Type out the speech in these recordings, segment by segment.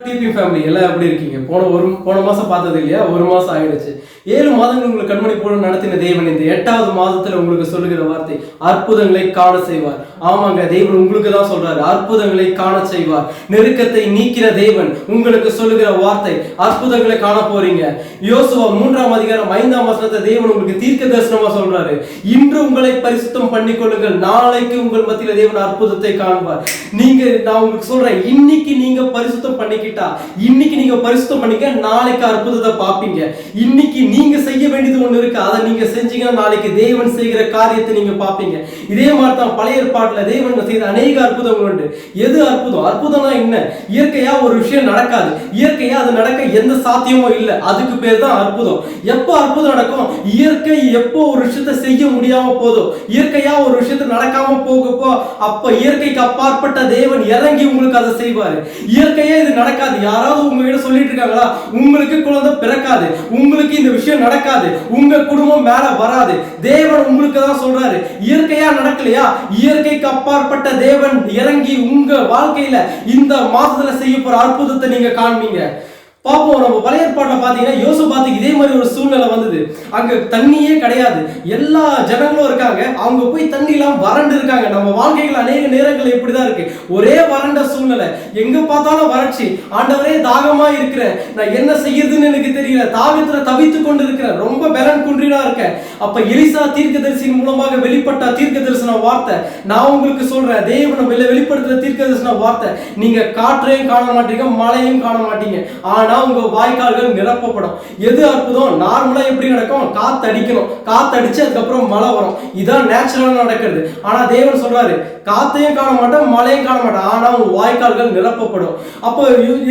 DP family எல்லாம் எப்படி இருக்கீங்க? போன ஒரு போன மாசம் பார்த்தது இல்லையா? ஒரு மாசம் ஆயிடுச்சு. ஏழு மாதங்கள் உங்களுக்கு கண்மணி போல நடத்தின தேவன் இந்த எட்டாவது மாதத்துல உங்களுக்கு சொல்லுகிற வார்த்தை அற்புதங்களை காண செய்வார். ஆமாங்க தேவன் உங்களுக்கு தான் சொல்றாரு. அற்புதங்களை காண செய்வார். நெருக்கத்தை நீக்கிற தேவன் உங்களுக்கு சொல்லுகிற வார்த்தை. அற்புதங்களை காண போறீங்க. யோசுவா மூன்றாம் அதிகாரம் ஐந்தாம் வசனத்தை தேவன் உங்களுக்கு தீர்க்க தரிசனமா சொல்றாரு. இன்று உங்களை பரிசுத்தம் பண்ணி கொள்ளுங்கள் நாளைக்கு உங்கள் மத்தியில தேவன் அற்புதத்தை காண்பார் நீங்க நான் உங்களுக்கு சொல்றேன். இன்னைக்கு நீங்க பரிசுத்தம் பண்ணிக்கிட்டா இன்னைக்கு நீங்க பரிசுத்தம் பண்ணிக்க நாளைக்கு அற்புதத்தை பார்ப்பீங்க. இன்னைக்கு நீங்க செய்ய வேண்டியது ஒண்ணு இருக்கு. அதை நீங்க செஞ்சீங்கன்னா நாளைக்கு தேவன் செய்கிற காரியத்தை நீங்க பார்ப்பீங்க. இதே மாதிரி தான் பழைய ஏற்பாட்டுல தெய்வங்கள் செய்த அநேக அற்புதங்கள் உண்டு. எது அற்புதம்? அற்புதம்னா என்ன? இயற்கையா ஒரு விஷயம் நடக்காது. இயற்கையா அது நடக்க எந்த சாத்தியமும் இல்லை. அதுக்கு பேர் தான் அற்புதம். எப்போ அற்புதம் நடக்கும்? இயற்கை எப்போ ஒரு விஷயத்தை செய்ய முடியாம போதும். இயற்கையா ஒரு விஷயத்தை நடக்காம போக அப்ப இயற்கைக்கு அப்பாற்பட்ட தேவன் இறங்கி உங்களுக்கு அதை செய்வாரு. இயற்கையே இது நடக்காது. யாராவது உங்ககிட்ட சொல்லிட்டு இருக்காங்களா? உங்களுக்கு குழந்தை பிறக்காது. உங்களுக்கு இந்த விஷயம் நடக்காது. உங்க குடும்பம் மேல வராது. தேவன் உங்களுக்கு தான் சொல்றாரு. இயற்கையா நடக்கலையா? இயற்கைக்கு அப்பாற்பட்ட தேவன் இறங்கி உங்க வாழ்க்கையில இந்த மாசத்துல செய்ய போற அற்புதத்தை நீங்க காண்பீங்க. பார்ப்போம் நம்ம பழைய பார்த்தீங்கன்னா யோசு யோசபாத்துக்கு இதே மாதிரி ஒரு சூழ்நிலை வந்தது. அங்கே தண்ணியே கிடையாது. எல்லா ஜனங்களும் இருக்காங்க. அவங்க போய் தண்ணி வறண்டு இருக்காங்க. நம்ம வாழ்க்கைகள் அநேக நேரங்கள் இப்படிதான் இருக்கு. ஒரே வறண்ட சூழ்நிலை. எங்கே பார்த்தாலும் வறட்சி. ஆண்டவரே தாகமாக இருக்கிறேன் நான் என்ன செய்யறதுன்னு எனக்கு தெரியல. தாகத்தில் தவித்து கொண்டு இருக்கிறேன் ரொம்ப பலன் குன்றினா இருக்கேன். அப்போ எலிசா தீர்க்கதரிசியின் மூலமாக வெளிப்பட்ட தீர்க்க தரிசன வார்த்தை. நான் உங்களுக்கு சொல்கிறேன் தெய்வம் நம்ம இல்லை வெளிப்படுத்துகிற தீர்க்க தரிசன வார்த்தை. நீங்கள் காற்றையும் காண மாட்டீங்க மழையும் காண மாட்டீங்க. ஆனால் ஆனா உங்க வாய்க்கால்கள் நிரப்பப்படும். எது அற்புதம்? நார்மலா எப்படி நடக்கும்? காத்து அடிக்கணும் காத்து அடிச்சு அதுக்கப்புறம் மழை வரும். இதான் நேச்சுரலா நடக்கிறது. ஆனா தேவன் சொல்றாரு காத்தையும் காண மாட்டோம் மழையும் காண மாட்டேன் ஆனா உங்க வாய்க்கால்கள் நிரப்பப்படும். அப்போ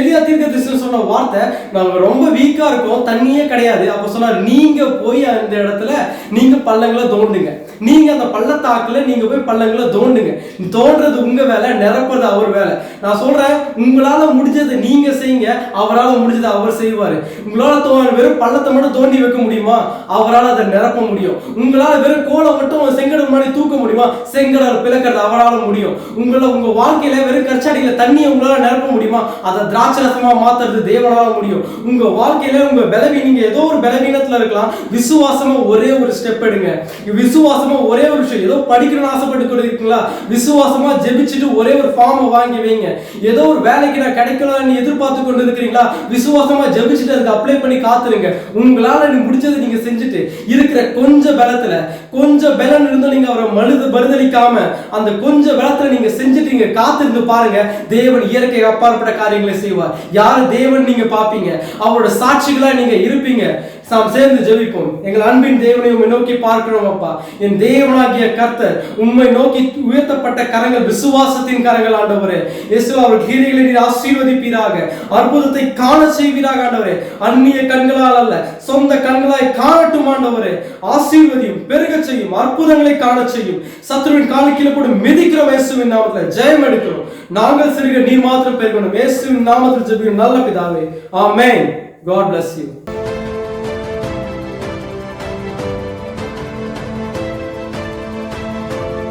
எளியா தீர்க்க தரிசனம் சொன்ன வார்த்தை நாங்க ரொம்ப வீக்கா இருக்கோம் தண்ணியே கிடையாது. அப்ப சொன்னாரு நீங்க போய் அந்த இடத்துல நீங்க பள்ளங்களை தோண்டுங்க. நீங்கள் அந்த பள்ளத்தாக்குல நீங்க போய் பள்ளங்களை தோண்டுங்க. தோன்றது உங்க வேலை நிரப்புறது அவர் வேலை. நான் சொல்றேன் உங்களால முடிஞ்சதை நீங்க செய்யுங்க அவரால முடிஞ்சதை அவர் செய்வாரு. உங்களால் தோ வெறும் பள்ளத்தை மட்டும் தோண்டி வைக்க முடியுமா? அவரால் அதை நிரப்ப முடியும். உங்களால் வெறும் கோலை மட்டும் செங்கடல் முன்னாடி தூக்க முடியுமா? செங்கடல் பிளக்கிறது அவரால முடியும். உங்களை உங்கள் வாழ்க்கையில வெறும் கச்சாடியில தண்ணியை உங்களால நிரப்ப முடியுமா? அதை திராட்சை ரசமா மாத்துறது தேவனால முடியும். உங்கள் வாழ்க்கையில் உங்கள் பலவீனம் நீங்கள் ஏதோ ஒரு பலவீனத்தில் இருக்கலாம். விசுவாசமாக ஒரே ஒரு ஸ்டெப் எடுங்க. விசுவாசம் ஒரே ஒரு விஷயம். ஏதோ படிக்கணும்னு ஆசைப்பட்டு கொண்டு இருக்கீங்களா விசுவாசமா ஜெபிச்சுட்டு ஒரே ஒரு ஃபார்மை வாங்கி வைங்க. ஏதோ ஒரு வேலைக்கு நான் கிடைக்கலாம்னு எதிர்பார்த்து கொண்டு இருக்கிறீங்களா விசுவாசமா ஜெபிச்சுட்டு அதுக்கு அப்ளை பண்ணி காத்துருங்க. உங்களால நீ முடிச்சதை நீங்க செஞ்சுட்டு இருக்கிற கொஞ்ச பலத்துல கொஞ்சம் பலன் இருந்தால் நீங்க அவரை மழுது மறுதளிக்காம அந்த கொஞ்ச பலத்துல நீங்க செஞ்சுட்டு நீங்க காத்திருந்து பாருங்க. தேவன் இயற்கை அப்பாற்பட்ட காரியங்களை செய்வார். யார் தேவன் நீங்க பாப்பீங்க? அவரோட சாட்சிகளா நீங்க இருப்பீங்க. நாம் சேர்ந்து ஜெபிப்போம். எங்கள் அன்பின் தேவனை உண்மை நோக்கி பார்க்கிறோம் அப்பா. என் தேவனாகிய கர்த்தர் உண்மை நோக்கி உயர்த்தப்பட்ட கரங்கள் விசுவாசத்தின் கரங்கள் ஆண்டவரே. இயேசு அவர் கீரைகளை நீர் ஆசீர்வதிப்பீராக. அற்புதத்தை காண செய்வீராக ஆண்டவரே. அந்நிய கண்களால் அல்ல சொந்த கண்களாய் காணட்டும் ஆண்டவரே. ஆசீர்வதியும் பெருக செய்யும் அற்புதங்களை காண செய்யும். சத்ருவின் காலு கீழே போட்டு மிதிக்கிற இயேசுவின் நாமத்தில். ஜெயம் எடுக்கிறோம். நாங்கள் சிறுக நீர் மாத்திரம் பெருகணும். இயேசுவின் நாமத்தில் ஜெபிக்கும் நல்ல பிதாவே. ஆமேன். God bless you